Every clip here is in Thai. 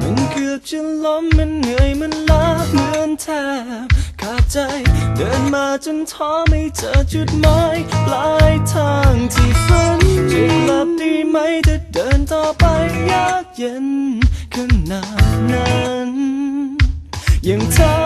มันเกือบจะล้มมันเหนื่อยมันล้าเหมือนแทบขาดใจเดินมาจนท้อไม่เจอจุดหมายปลายทางที่ฝันจะกลับดีไหมจะเดินต่อไปยากเย็นขนาดนั้นยังเธอ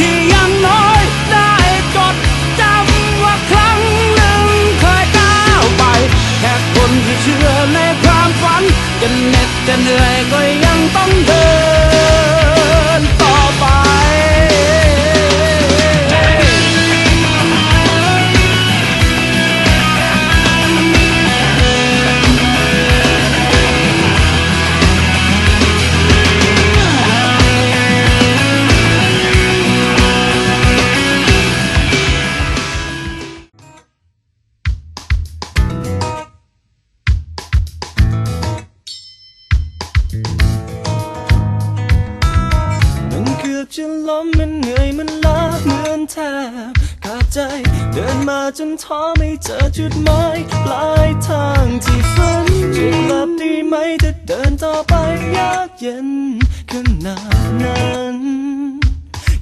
ที่ยังน้อยได้จดจำว่าครั้งหนึ่งเคยก้าวไป แค่คนที่เชื่อในความฝันจะเหน็ดจะเหนื่อยก็ยังต้องเดิน มันเหนื่อยมันล้าเหมือนแทบขาดใจ เดินมาจนท้อไม่เจอจุดหมายปลายทางที่ฝันจะกลับดีไหมจะเดินต่อไปยากเย็นขนาดนั้น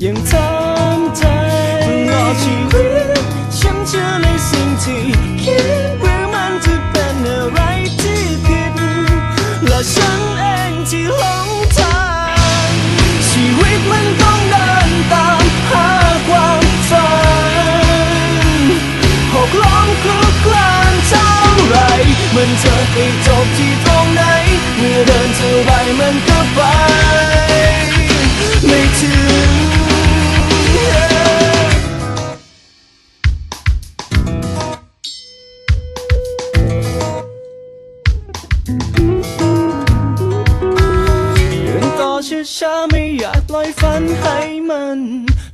ยังทำใจตลอดชีวิตฉันเชื่อ มันจะให้จบที่ตรงไหน เมื่อเดินเท่าไรมันก็ไป ไม่ถึง เดินต่อช้าๆไม่อยากปล่อยฝันให้มัน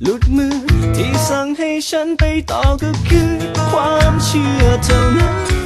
หลุดมือที่สั่งให้ฉันไปต่อก็คือความเชื่อเท่านั้น